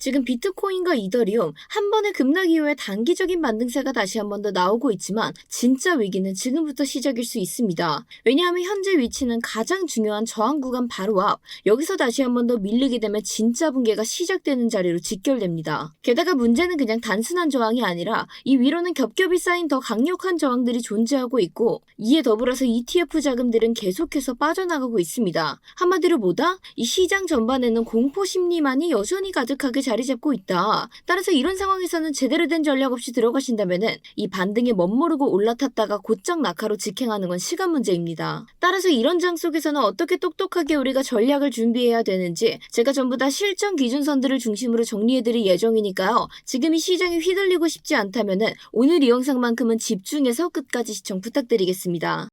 지금 비트코인과 이더리움 한 번의 급락 이후에 단기적인 만등세가 다시 한 번 더 나오고 있지만 진짜 위기는 지금부터 시작일 수 있습니다. 왜냐하면 현재 위치는 가장 중요한 저항 구간 바로 앞. 여기서 다시 한 번 더 밀리게 되면 진짜 붕괴가 시작되는 자리로 직결됩니다. 게다가 문제는 그냥 단순한 저항이 아니라 이 위로는 겹겹이 쌓인 더 강력한 저항들이 존재하고 있고 이에 더불어서 ETF 자금들은 계속해서 빠져나가고 있습니다. 한마디로 뭐다? 이 시장 전반에는 공포 심리만이 여전히 가득하게 자리 잡고 있다. 따라서 이런 상황에서는 제대로 된 전략 없이 들어가신다면은 이 반등에 멋모르고 올라탔다가 곧장 낙하로 직행하는 건 시간 문제입니다. 따라서 이런 장 속에서는 어떻게 똑똑하게 우리가 전략을 준비해야 되는지 제가 전부 다 실전 기준선들을 중심으로 정리해드릴 예정이니까요. 지금 이 시장이 휘둘리고 싶지 않다면은 오늘 이 영상만큼은 집중해서 끝까지 시청 부탁드리겠습니다.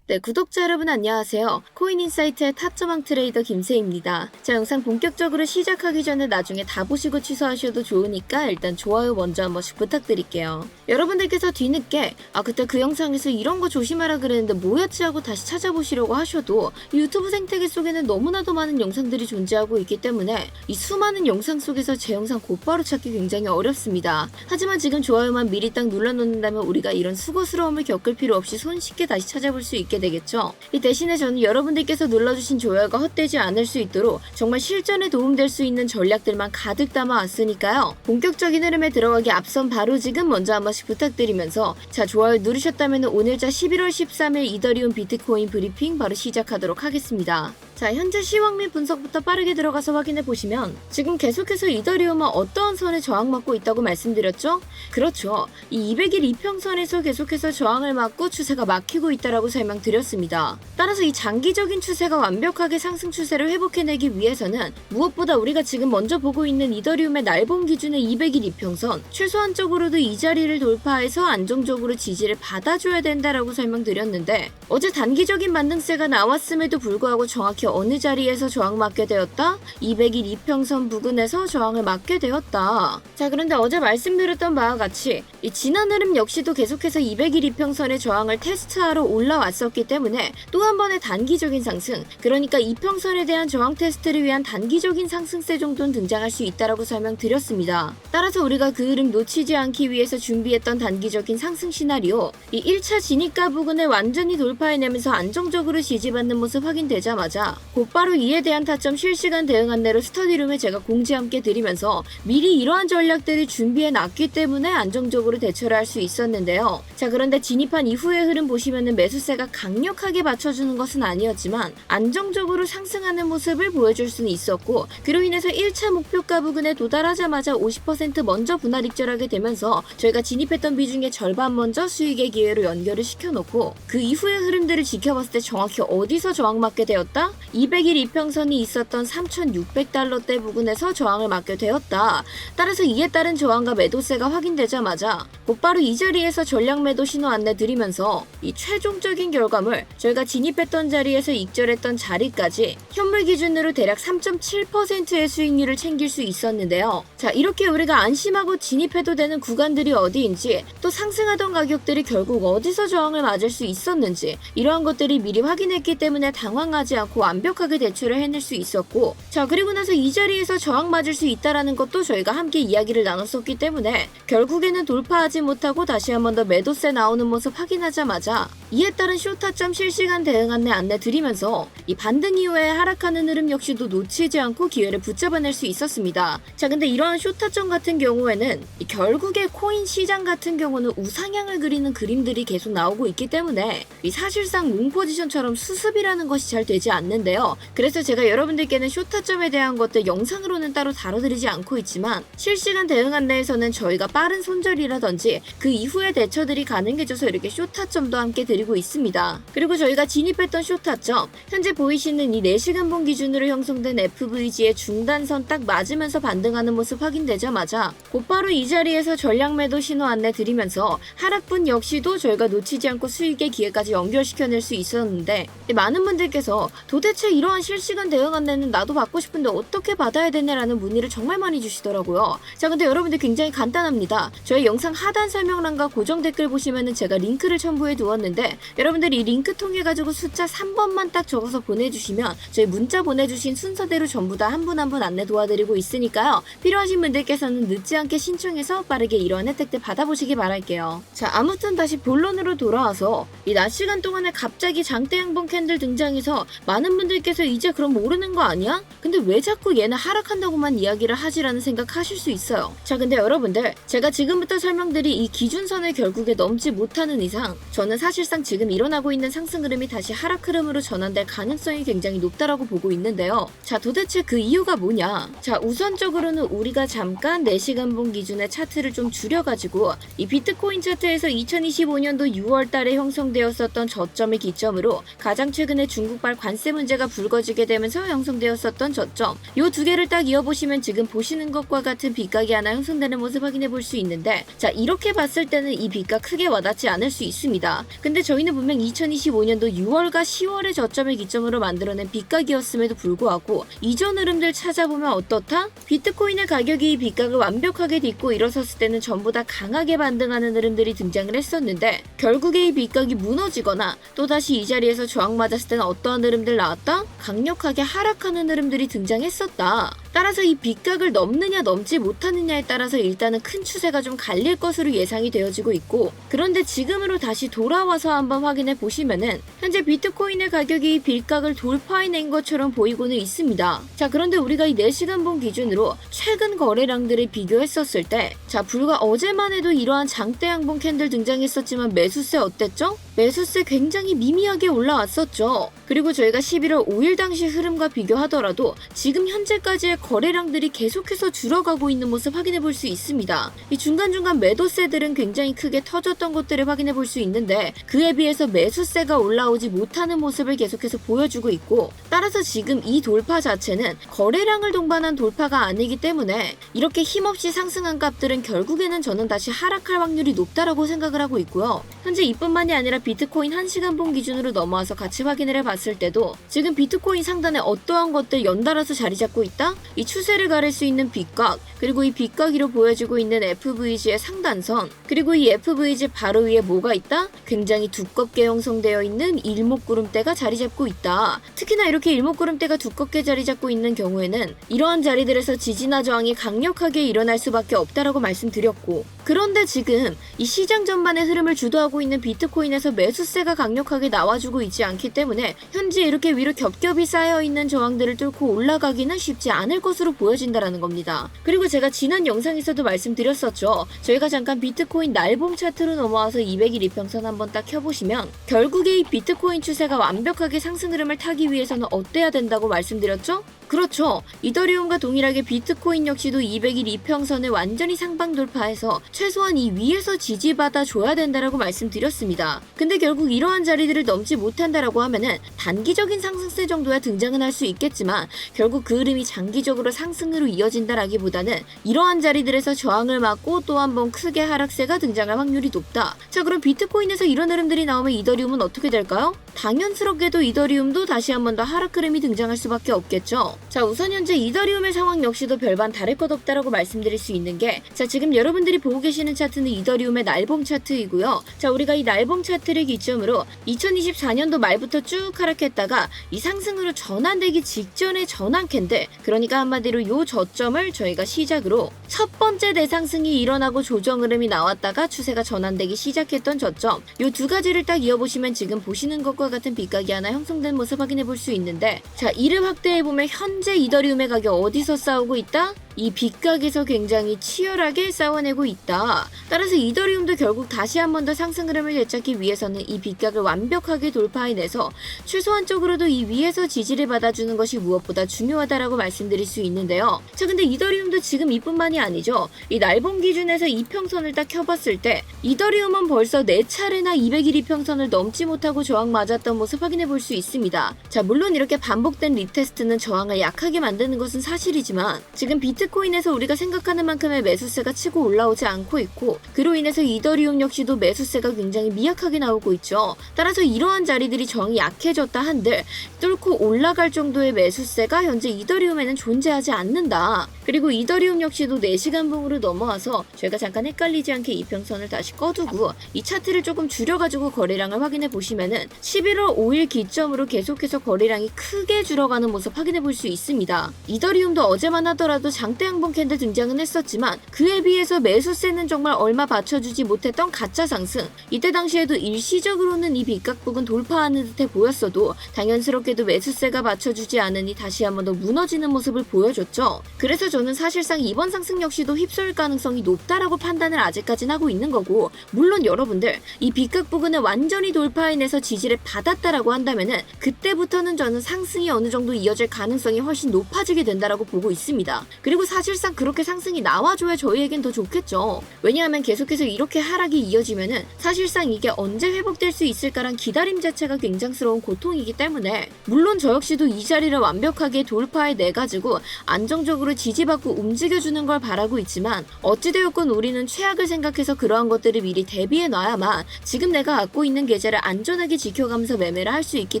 네, 구독자 여러분 안녕하세요. 코인인사이트의 타점왕 트레이더 김세입니다. 자, 영상 본격적으로 시작하기 전에 나중에 다 보시고 취소하셔도 좋으니까 일단 좋아요 먼저 한 번씩 부탁드릴게요. 여러분들께서 뒤늦게 아 그때 그 영상에서 이런 거 조심하라 그랬는데 뭐였지 하고 다시 찾아보시려고 하셔도 유튜브 생태계 속에는 너무나도 많은 영상들이 존재하고 있기 때문에 이 수많은 영상 속에서 제 영상 곧바로 찾기 굉장히 어렵습니다. 하지만 지금 좋아요만 미리 딱 눌러놓는다면 우리가 이런 수고스러움을 겪을 필요 없이 손쉽게 다시 찾아볼 수 있게 되겠죠. 이 대신에 저는 여러분들께서 눌러주신 좋아요가 헛되지 않을 수 있도록 정말 실전에 도움될 수 있는 전략들만 가득 담아 왔으니까요. 본격적인 흐름에 들어가기 앞선 바로 지금 먼저 한 번씩 부탁드리면서 자 좋아요 누르셨다면 오늘자 11월 13일 이더리움 비트코인 브리핑 바로 시작하도록 하겠습니다. 자, 현재 시황 및 분석부터 빠르게 들어가서 확인해 보시면 지금 계속해서 이더리움은 어떠한 선에 저항받고 있다고 말씀드렸죠? 그렇죠. 이 200일 이평선에서 계속해서 저항을 맞고 추세가 막히고 있다라고 설명드렸습니다. 따라서 이 장기적인 추세가 완벽하게 상승 추세를 회복해내기 위해서는 무엇보다 우리가 지금 먼저 보고 있는 이더리움의 날봉 기준의 200일 이평선 최소한적으로도 이 자리를 돌파해서 안정적으로 지지를 받아줘야 된다라고 설명드렸는데 어제 단기적인 만등세가 나왔음에도 불구하고 정확히 어느 자리에서 저항받게 되었다? 200일 이평선 부근에서 저항을 맞게 되었다. 자, 그런데 어제 말씀드렸던 바와 같이 이 지난 흐름 역시도 계속해서 200일 이평선의 저항을 테스트하러 올라왔었기 때문에 또 한 번의 단기적인 상승, 그러니까 이평선에 대한 저항 테스트를 위한 단기적인 상승세 정도는 등장할 수 있다라고 설명드렸습니다. 따라서 우리가 그 흐름 놓치지 않기 위해서 준비했던 단기적인 상승 시나리오, 이 1차 진입가 부근을 완전히 돌파해내면서 안정적으로 지지받는 모습 확인되자마자 곧바로 이에 대한 타점 실시간 대응 안내로 스터디룸에 제가 공지 함께 드리면서 미리 이러한 전략들을 준비해 놨기 때문에 안정적으로 대처를 할 수 있었는데요. 자 그런데 진입한 이후의 흐름 보시면은 매수세가 강력하게 받쳐주는 것은 아니었지만 안정적으로 상승하는 모습을 보여줄 수는 있었고 그로 인해서 1차 목표가 부근에 도달하자마자 50% 먼저 분할 익절하게 되면서 저희가 진입했던 비중의 절반 먼저 수익의 기회로 연결을 시켜놓고 그 이후의 흐름들을 지켜봤을 때 정확히 어디서 저항받게 되었다? 200일 이평선이 있었던 3,600달러대 부근에서 저항을 맞게 되었다. 따라서 이에 따른 저항과 매도세가 확인되자마자 곧바로 이 자리에서 전략 매도 신호 안내 드리면서 이 최종적인 결과물 저희가 진입했던 자리에서 익절했던 자리까지 현물 기준으로 대략 3.7%의 수익률을 챙길 수 있었는데요. 자 이렇게 우리가 안심하고 진입해도 되는 구간들이 어디인지 또 상승하던 가격들이 결국 어디서 저항을 맞을 수 있었는지 이러한 것들이 미리 확인했기 때문에 당황하지 않고 완벽하게 대처를 해낼 수 있었고 자 그리고 나서 이 자리에서 저항 맞을 수 있다라는 것도 저희가 함께 이야기를 나눴었기 때문에 결국에는 돌파 하지 못하고 다시 한 번 더 매도세 나오는 모습 확인하자마자 이에 따른 쇼타점 실시간 대응 안내 안내 드리면서 이 반등 이후에 하락하는 흐름 역시도 놓치지 않고 기회를 붙잡아낼 수 있었습니다. 자 근데 이러한 쇼타점 같은 경우에는 이 결국에 코인 시장 같은 경우는 우상향을 그리는 그림들이 계속 나오고 있기 때문에 이 사실상 롱 포지션처럼 수습이라는 것이 잘 되지 않는데요. 그래서 제가 여러분들께는 쇼타점에 대한 것들 영상으로는 따로 다뤄드리지 않고 있지만 실시간 대응 안내에서는 저희가 빠른 손절이라든지 그 이후의 대처들이 가능해져서 이렇게 쇼타점도 함께 드리 고 있습니다. 그리고 저희가 진입했던 쇼타점 현재 보이시는 이 4시간 본 기준으로 형성된 FVG의 중단선 딱 맞으면서 반등하는 모습 확인되자마자 곧바로 이 자리에서 전략 매도 신호 안내 드리면서 하락분 역시도 저희가 놓치지 않고 수익의 기회까지 연결시켜낼 수 있었는데 많은 분들께서 도대체 이러한 실시간 대응 안내는 나도 받고 싶은데 어떻게 받아야 되냐라는 문의를 정말 많이 주시더라고요. 자 근데 여러분들 굉장히 간단합니다. 영상 영상 하단 설명란과 고정 댓글 보시면은 제가 링크를 첨부해 두었는데 여러분들 이 링크 통해 가지고 숫자 3번만 딱 적어서 보내주시면 저희 문자 보내주신 순서대로 전부 다 한 분 한 분 안내 도와드리고 있으니까요. 필요하신 분들께서는 늦지 않게 신청해서 빠르게 이러한 혜택들 받아보시기 바랄게요. 자 아무튼 다시 본론으로 돌아와서 이 낮 시간 동안에 갑자기 장대양봉 캔들 등장해서 많은 분들께서 이제 그럼 모르는 거 아니야? 근데 왜 자꾸 얘는 하락한다고만 이야기를 하지라는 생각하실 수 있어요. 자 근데 여러분들 제가 지금부터 설명드릴 이 기준선을 결국에 넘지 못하는 이상 저는 사실상 지금 일어나고 있는 상승 흐름이 다시 하락 흐름으로 전환될 가능성이 굉장히 높다라고 보고 있는데요. 자 도대체 그 이유가 뭐냐? 자 우선적으로는 우리가 잠깐 4시간봉 기준의 차트를 좀 줄여가지고 이 비트코인 차트에서 2025년도 6월 달에 형성되었었던 저점을 기점으로 가장 최근에 중국발 관세 문제가 불거지게 되면서 형성되었었던 저점 요 두 개를 딱 이어보시면 지금 보시는 것과 같은 빗각이 하나 형성되는 모습 확인해 볼 수 있는데 자 이렇게 봤을 때는 이 빗각 크게 와닿지 않을 수 있습니다. 근데 저희는 분명 2025년도 6월과 10월의 저점을 기점으로 만들어낸 빗각이었음에도 불구하고 이전 흐름들 찾아보면 어떻다? 비트코인의 가격이 이 빗각을 완벽하게 딛고 일어섰을 때는 전부 다 강하게 반등하는 흐름들이 등장을 했었는데 결국에 이 빗각이 무너지거나 또다시 이 자리에서 저항 맞았을 때는 어떠한 흐름들 나왔다? 강력하게 하락하는 흐름들이 등장했었다. 따라서 이 빗각을 넘느냐 넘지 못하느냐에 따라서 일단은 큰 추세가 좀 갈릴 것으로 예상이 되어지고 있고 그런데 지금으로 다시 돌아와서 한번 확인해 보시면은 현재 비트코인의 가격이 이 빗각을 돌파해낸 것처럼 보이고는 있습니다. 자 그런데 우리가 이 4시간 본 기준으로 최근 거래량들을 비교했었을 때 자 불과 어제만 해도 이러한 장대 양봉 캔들 등장했었지만 매수세 어땠죠? 매수세 굉장히 미미하게 올라왔었죠. 그리고 저희가 11월 5일 당시 흐름과 비교하더라도 지금 현재까지의 거래량들이 계속해서 줄어가고 있는 모습 확인해 볼 수 있습니다. 이 중간중간 매도세들은 굉장히 크게 터졌던 것들을 확인해 볼 수 있는데 그에 비해서 매수세가 올라오지 못하는 모습을 계속해서 보여주고 있고 따라서 지금 이 돌파 자체는 거래량을 동반한 돌파가 아니기 때문에 이렇게 힘없이 상승한 값들은 결국에는 저는 다시 하락할 확률이 높다라고 생각을 하고 있고요. 현재 이뿐만이 아니라 비트코인 1시간 본 기준으로 넘어와서 같이 확인을 해봤을 때도 지금 비트코인 상단에 어떠한 것들 연달아서 자리 잡고 있다? 이 추세를 가릴 수 있는 빗각 그리고 이 빗각이로 보여지고 있는 FVG의 상단선 그리고 이 FVG 바로 위에 뭐가 있다? 굉장히 두껍게 형성되어 있는 일목구름대가 자리 잡고 있다. 특히나 이렇게 일목구름대가 두껍게 자리 잡고 있는 경우에는 이러한 자리들에서 지지나 저항이 강력하게 일어날 수밖에 없다라고 말씀드렸고 그런데 지금 이 시장 전반의 흐름을 주도하고 있는 비트코인에서 매수세가 강력하게 나와주고 있지 않기 때문에 현재 이렇게 위로 겹겹이 쌓여 있는 저항들을 뚫고 올라가기는 쉽지 않을 것으로 보여진다라는 겁니다. 그리고 제가 지난 영상에서도 말씀드렸었죠. 저희가 잠깐 비트코인 날봉 차트로 넘어와서 200일 이평선 한번 딱 켜보시면 결국에 이 비트코인 추세가 완벽하게 상승 흐름을 타기 위해서는 어때야 된다고 말씀드렸죠? 그렇죠. 이더리움과 동일하게 비트코인 역시도 200일 이평선을 완전히 상방 돌파해서 최소한 이 위에서 지지받아 줘야 된다라고 말씀드렸습니다. 근데 결국 이러한 자리들을 넘지 못한다라고 하면은 단기적인 상승세 정도야 등장은 할 수 있겠지만 결국 그 흐름이 장기적으로 상승으로 이어진다라기보다는 이러한 자리들에서 저항을 맞고 또 한 번 크게 하락세가 등장할 확률이 높다. 자 그럼 비트코인에서 이런 흐름들이 나오면 이더리움은 어떻게 될까요? 당연스럽게도 이더리움도 다시 한 번 더 하락 흐름이 등장할 수밖에 없겠죠. 자 우선 현재 이더리움의 상황 역시도 별반 다를 것 없다라고 말씀드릴 수 있는 게 자 지금 여러분들이 보고 계시는 차트는 이더리움의 날봉 차트이고요. 자 우리가 이 날봉 차트를 기점으로 2024년도 말부터 쭉 하락했다가 이 상승으로 전환되기 직전의 전환캔들 그러니까 한마디로 요 저점을 저희가 시작으로 첫 번째 대상승이 일어나고 조정 흐름이 나왔다가 추세가 전환되기 시작했던 저점 요 두 가지를 딱 이어보시면 지금 보시는 것과 같은 빗각이 하나 형성된 모습 확인해 볼 수 있는데 자 이를 확대해 보면 현재 이더리움의 가격 어디서 싸우고 있다? 이 빗각에서 굉장히 치열하게 싸워내고 있다. 따라서 이더리움도 결국 다시 한 번 더 상승 흐름을 되찾기 위해서는 이 빗각을 완벽하게 돌파해내서 최소한 적으로도 이 위에서 지지를 받아주는 것이 무엇보다 중요하다라고 말씀드릴 수 있는데요. 자, 근데 이더리움도 지금 이뿐만이 아니죠. 이 날봉 기준에서 이평선을 딱 켜봤을 때 이더리움은 벌써 4차례나 200일 이평선을 넘지 못하고 저항 맞았던 모습 확인해 볼 수 있습니다. 자, 물론 이렇게 반복된 리테스트는 저항을 약하게 만드는 것은 사실이지만 지금 비트 비트코인에서 우리가 생각하는 만큼의 매수세가 치고 올라오지 않고 있고 그로 인해서 이더리움 역시도 매수세가 굉장히 미약하게 나오고 있죠. 따라서 이러한 자리들이 정이 약해졌다 한들 뚫고 올라갈 정도의 매수세가 현재 이더리움에는 존재하지 않는다. 그리고 이더리움 역시도 4시간 봉으로 넘어와서 저희가 잠깐 헷갈리지 않게 이평선을 다시 꺼두고 이 차트를 조금 줄여가지고 거래량을 확인해 보시면은 11월 5일 기점으로 계속해서 거래량이 크게 줄어가는 모습 확인해 볼 수 있습니다. 이더리움도 어제만 하더라도 장대 양봉 캔들 등장은 했었지만 그에 비해서 매수세는 정말 얼마 받쳐주지 못했던 가짜 상승. 이때 당시에도 일시적으로는 이 빗각북은 돌파하는 듯해 보였어도 당연스럽게도 매수세가 받쳐주지 않으니 다시 한번 더 무너지는 모습을 보여줬죠. 그래서 저는 사실상 이번 상승 역시도 휩쓸 가능성이 높다라고 판단을 아직까진 하고 있는 거고 물론 여러분들 이 빗각 부근을 완전히 돌파해내서 지지를 받았다라고 한다면은 그때부터는 저는 상승이 어느 정도 이어질 가능성이 훨씬 높아지게 된다라고 보고 있습니다. 그리고 사실상 그렇게 상승이 나와줘야 저희에겐 더 좋겠죠. 왜냐하면 계속해서 이렇게 하락이 이어지면은 사실상 이게 언제 회복될 수 있을까란 기다림 자체가 굉장스러운 고통이기 때문에 물론 저 역시도 이 자리를 완벽하게 돌파해 내 가지고 안정적으로 지지받고 움직여주는 걸 바라고 있지만 어찌되었건 우리는 최악을 생각해서 그러한 것들을 미리 대비해 놔야만 지금 내가 갖고 있는 계좌를 안전하게 지켜가면서 매매를 할 수 있기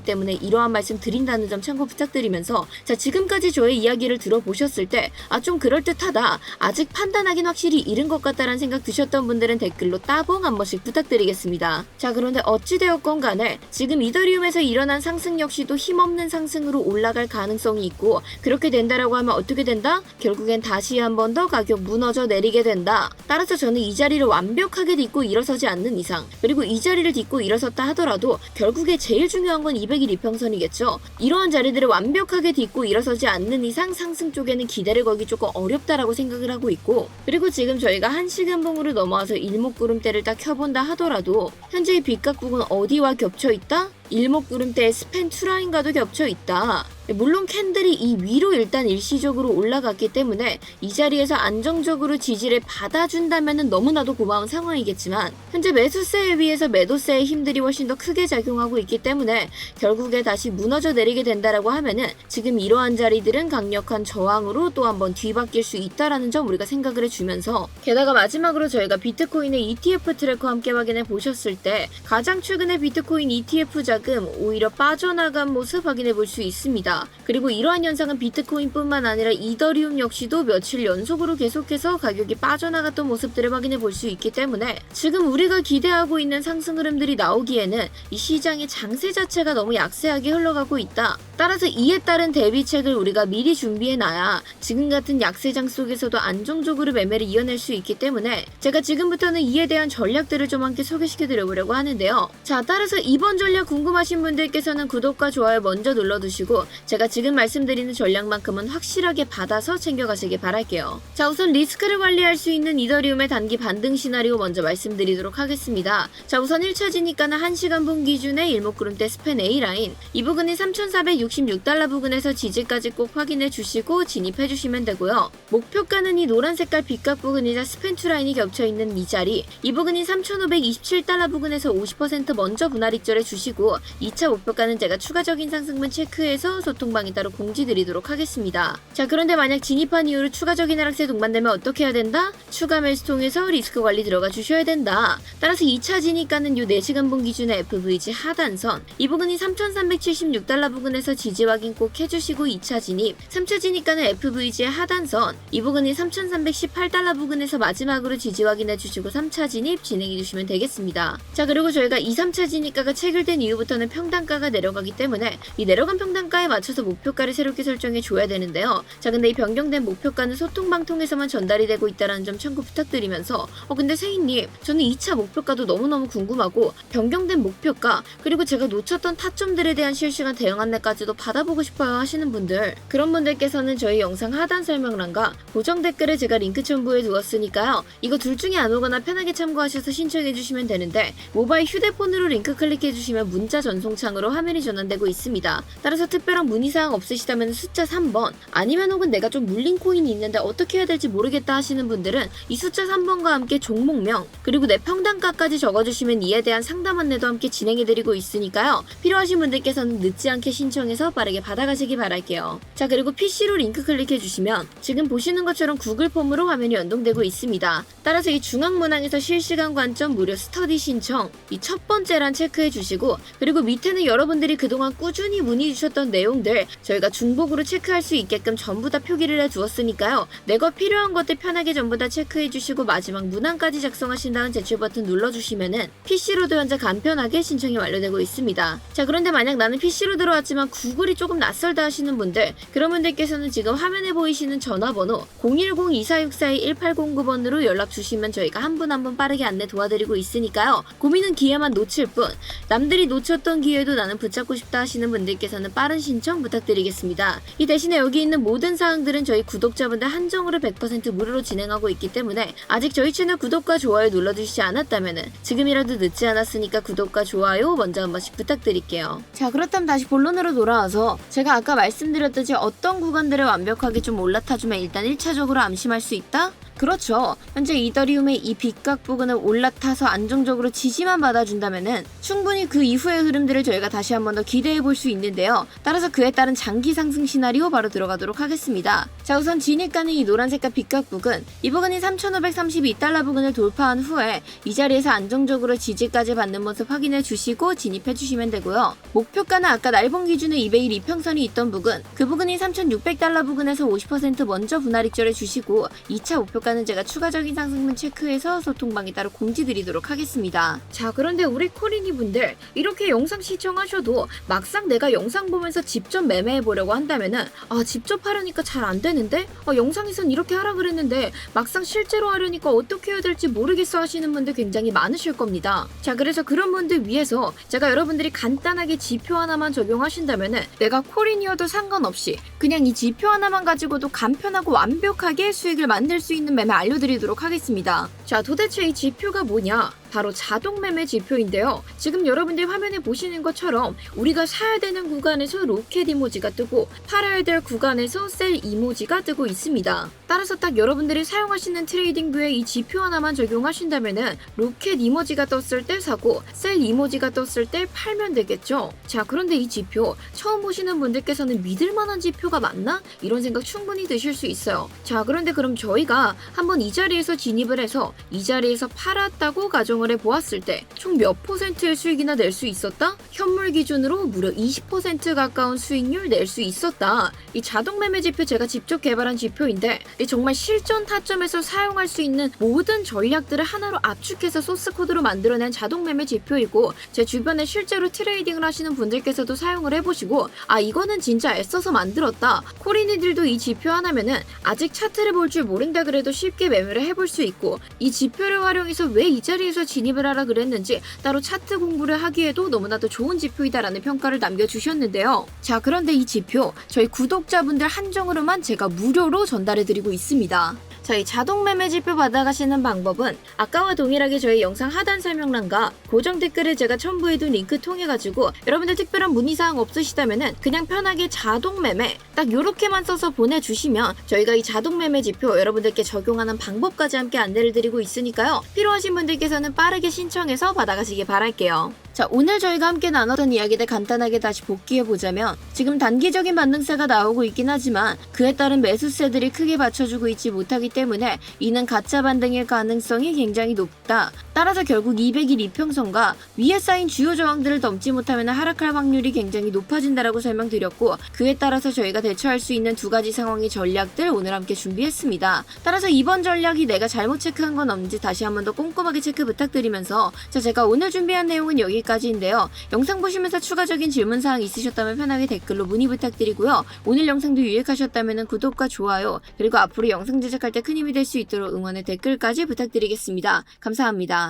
때문에 이러한 말씀 드린다는 점 참고 부탁드리면서 자 지금까지 저의 이야기를 들어보셨을 때아 좀 그럴듯하다 아직 판단하긴 확실히 이른 것 같다라는 생각 드셨던 분들은 댓글로 따봉 한 번씩 부탁드리겠습니다 자 그런데 어찌되었건 간에 지금 이더리움에서 일어난 상승 역시도 힘없는 상승으로 올라갈 가능성이 있고 그렇게 된다라고 하면 어떻게 된다? 결국엔 다시 한 번 더 가격 무너져 내리게 된다. 따라서 저는 이 자리를 완벽하게 딛고 일어서지 않는 이상, 그리고 이 자리를 딛고 일어섰다 하더라도 결국에 제일 중요한 건 200일 이평선이겠죠. 이러한 자리들을 완벽하게 딛고 일어서지 않는 이상 상승 쪽에는 기대를 걸기 조금 어렵다라고 생각을 하고 있고, 그리고 지금 저희가 한 시간봉으로 넘어와서 일목구름대를 딱 켜본다 하더라도 현재의 빗각북은 어디와 겹쳐 있다? 일목구름대의 스팬 투라인과도 겹쳐 있다. 물론 캔들이 이 위로 일단 일시적으로 올라갔기 때문에 이 자리에서 안정적으로 지지를 받아준다면 너무나도 고마운 상황이겠지만 현재 매수세에 비해서 매도세의 힘들이 훨씬 더 크게 작용하고 있기 때문에 결국에 다시 무너져 내리게 된다라고 하면은 지금 이러한 자리들은 강력한 저항으로 또 한번 뒤바뀔 수 있다라는 점 우리가 생각을 해주면서 게다가 마지막으로 저희가 비트코인의 ETF 트래커 함께 확인해 보셨을 때 가장 최근의 비트코인 ETF 자금 오히려 빠져나간 모습 확인해 볼 수 있습니다. 그리고 이러한 현상은 비트코인뿐만 아니라 이더리움 역시도 며칠 연속으로 계속해서 가격이 빠져나갔던 모습들을 확인해 볼 수 있기 때문에 지금 우리가 기대하고 있는 상승 흐름들이 나오기에는 이 시장의 장세 자체가 너무 약세하게 흘러가고 있다. 따라서 이에 따른 대비책을 우리가 미리 준비해 놔야 지금 같은 약세장 속에서도 안정적으로 매매를 이어낼 수 있기 때문에 제가 지금부터는 이에 대한 전략들을 좀 함께 소개시켜 드려보려고 하는데요. 자, 따라서 이번 전략 궁금 하신 분들께서는 구독과 좋아요 먼저 눌러두시고 제가 지금 말씀드리는 전략만큼은 확실하게 받아서 챙겨가시길 바랄게요. 자, 우선 리스크를 관리할 수 있는 이더리움의 단기 반등 시나리오 먼저 말씀드리도록 하겠습니다. 자, 우선 1차 지니까는 1시간 분 기준의 일목구름대 스팬 A라인 이 부근이 3,466달러 부근에서 지지까지 꼭 확인해 주시고 진입해 주시면 되고요. 목표가는 이 노란 색깔 빗각 부근이자 스팬 투라인이 겹쳐 있는 이 자리 이 부근이 3,527달러 부근에서 50% 먼저 분할 입절해 주시고 2차 목표가는 제가 추가적인 상승분 체크해서 소통방에 따로 공지 드리도록 하겠습니다. 자, 그런데 만약 진입한 이후로 추가적인 하락세 동반되면 어떻게 해야 된다? 추가 매수 통해서 리스크 관리 들어가 주셔야 된다. 따라서 2차 진입가는 요 4시간 분 기준의 FVG 하단선 이 부분이 3,376달러 부근에서 지지 확인 꼭 해주시고 2차 진입 3차 진입가는 FVG의 하단선 이 부분이 3,318달러 부근에서 마지막으로 지지 확인해 주시고 3차 진입 진행해 주시면 되겠습니다. 자 그리고 저희가 2, 3차 진입가가 체결된 이후 부터는 평단가가 내려가기 때문에 이 내려간 평단가에 맞춰서 목표가를 새롭게 설정해 줘야 되는데요. 자 근데 이 변경된 목표가는 소통방 통해서만 전달이 되고 있다는 점 참고 부탁드리면서 어 근데 세희님 저는 2차 목표가도 너무너무 궁금하고 변경된 목표가 그리고 제가 놓쳤던 타점들에 대한 실시간 대응 안내까지도 받아보고 싶어요 하시는 분들 그런 분들께서는 저희 영상 하단 설명란과 고정 댓글에 제가 링크 첨부해 두었으니까요 이거 둘 중에 안 오거나 편하게 참고하셔서 신청해 주시면 되는데 모바일 휴대폰으로 링크 클릭해 주시면 문자 문자 전송창으로 화면이 전환되고 있습니다. 따라서 특별한 문의사항 없으시다면 숫자 3번 아니면 혹은 내가 좀 물린 코인이 있는데 어떻게 해야 될지 모르겠다 하시는 분들은 이 숫자 3번과 함께 종목명 그리고 내 평단가까지 적어주시면 이에 대한 상담 안내도 함께 진행해드리고 있으니까요. 필요하신 분들께서는 늦지 않게 신청해서 빠르게 받아가시기 바랄게요. 자 그리고 PC로 링크 클릭해주시면 지금 보시는 것처럼 구글 폼으로 화면이 연동되고 있습니다. 따라서 이 중앙문항에서 실시간 관점 무료 스터디 신청 이 첫 번째란 체크해 주시고 그리고 밑에는 여러분들이 그동안 꾸준히 문의 주셨던 내용들 저희가 중복으로 체크할 수 있게끔 전부 다 표기를 해 두었으니까요. 내가 필요한 것들 편하게 전부 다 체크해 주시고 마지막 문항까지 작성하신 다음 제출 버튼 눌러 주시면은 PC로도 현재 간편하게 신청이 완료되고 있습니다. 자 그런데 만약 나는 PC로 들어왔지만 구글이 조금 낯설다 하시는 분들 그런 분들께서는 지금 화면에 보이시는 전화번호 010-2464-1809번으로 연락 주시면 저희가 한 분 한 분 빠르게 안내 도와드리고 있으니까요. 고민은 기회만 놓칠 뿐 남들이 놓 쳤던 기회도 나는 붙잡고 싶다 하시는 분들께서는 빠른 신청 부탁드리겠습니다. 이 대신에 여기 있는 모든 사항들은 저희 구독자분들 한정으로 100% 무료로 진행하고 있기 때문에 아직 저희 채널 구독과 좋아요 눌러주시지 않았다면 지금이라도 늦지 않았으니까 구독과 좋아요 먼저 한 번씩 부탁드릴게요. 자 그렇다면 다시 본론으로 돌아와서 제가 아까 말씀드렸듯이 어떤 구간들을 완벽하게 좀 올라타주면 일단 1차적으로 암심할 수 있다? 그렇죠. 현재 이더리움의 이 빗각 부근을 올라타서 안정적으로 지지만 받아준다면은 충분히 그 이후의 흐름들을 저희가 다시 한번 더 기대해 볼 수 있는데요. 따라서 그에 따른 장기 상승 시나리오 바로 들어가도록 하겠습니다. 자 우선 진입가는 이 노란색깔 빗각 부근 이 부근이 3,532달러 부근을 돌파한 후에 이 자리에서 안정적으로 지지까지 받는 모습 확인해 주시고 진입해 주시면 되고요. 목표가는 아까 날봉 기준의 200일 이평선이 있던 부근 그 부근이 3,600달러 부근에서 50% 먼저 분할 익절해 주시고 2차 목표가 는 제가 추가적인 상승분 체크해서 소통방에 따로 공지드리도록 하겠습니다. 자 그런데 우리 코리니 분들 이렇게 영상 시청하셔도 막상 내가 영상 보면서 직접 매매해 보려고 한다면은 아 직접 하려니까 잘 안 되는데 아, 영상에선 이렇게 하라 그랬는데 막상 실제로 하려니까 어떻게 해야 될지 모르겠어 하시는 분들 굉장히 많으실 겁니다. 자 그래서 그런 분들 위해서 제가 여러분들이 간단하게 지표 하나만 적용하신다면은 내가 코린이어도 상관없이 그냥 이 지표 하나만 가지고도 간편하고 완벽하게 수익을 만들 수 있는 매매 알려드리도록 하겠습니다. 자 도대체 이 지표가 뭐냐? 바로 자동 매매 지표인데요. 지금 여러분들 화면에 보시는 것처럼 우리가 사야 되는 구간에서 로켓 이모지가 뜨고 팔아야 될 구간에서 셀 이모지가 뜨고 있습니다. 따라서 딱 여러분들이 사용하시는 트레이딩 뷰에 이 지표 하나만 적용하신다면은 로켓 이모지가 떴을 때 사고 셀 이모지가 떴을 때 팔면 되겠죠. 자, 그런데 이 지표 처음 보시는 분들께서는 믿을 만한 지표가 맞나? 이런 생각 충분히 드실 수 있어요. 자, 그런데 그럼 저희가 한번 이 자리에서 진입을 해서 이 자리에서 팔았다고 가정 을 해 보았을 때 총 몇 퍼센트의 수익이나 낼 수 있었다? 현물 기준으로 무려 20% 가까운 수익률 낼 수 있었다. 이 자동 매매 지표 제가 직접 개발한 지표인데 이 정말 실전 타점에서 사용할 수 있는 모든 전략들을 하나로 압축해서 소스 코드로 만들어낸 자동 매매 지표이고 제 주변에 실제로 트레이딩을 하시는 분들께서도 사용을 해보시고 아 이거는 진짜 애써서 만들었다. 코리니들도 이 지표 하나면은 아직 차트를 볼 줄 모른다 그래도 쉽게 매매를 해볼 수 있고 이 지표를 활용해서 왜 이 자리에서 진입을 하라 그랬는지 따로 차트 공부를 하기에도 너무나도 좋은 지표이다라는 평가를 남겨주셨는데요. 자 그런데 이 지표 저희 구독자분들 한정으로만 제가 무료로 전달해드리고 있습니다. 저희 자동 매매 지표 받아가시는 방법은 아까와 동일하게 저희 영상 하단 설명란과 고정 댓글에 제가 첨부해둔 링크 통해 가지고 여러분들 특별한 문의사항 없으시다면은 그냥 편하게 자동 매매 딱 요렇게만 써서 보내주시면 저희가 이 자동 매매 지표 여러분들께 적용하는 방법까지 함께 안내를 드리고 있으니까요 필요하신 분들께서는 빠르게 신청해서 받아가시길 바랄게요. 자, 오늘 저희가 함께 나눴던 이야기들 간단하게 다시 복귀해 보자면 지금 단기적인 반등세가 나오고 있긴 하지만 그에 따른 매수세들이 크게 받쳐주고 있지 못하기 때문에 이는 가짜 반등일 가능성이 굉장히 높다. 따라서 결국 200일 이평선과 위에 쌓인 주요 저항들을 넘지 못하면 하락할 확률이 굉장히 높아진다라고 설명드렸고 그에 따라서 저희가 대처할 수 있는 두 가지 상황의 전략들 오늘 함께 준비했습니다. 따라서 이번 전략이 내가 잘못 체크한 건 없는지 다시 한번 더 꼼꼼하게 체크 부탁드리면서 자 제가 오늘 준비한 내용은 여기까지인데요. 영상 보시면서 추가적인 질문 사항 있으셨다면 편하게 댓글로 문의 부탁드리고요. 오늘 영상도 유익하셨다면 구독과 좋아요 그리고 앞으로 영상 제작할 때 큰 힘이 될 수 있도록 응원의 댓글까지 부탁드리겠습니다. 감사합니다.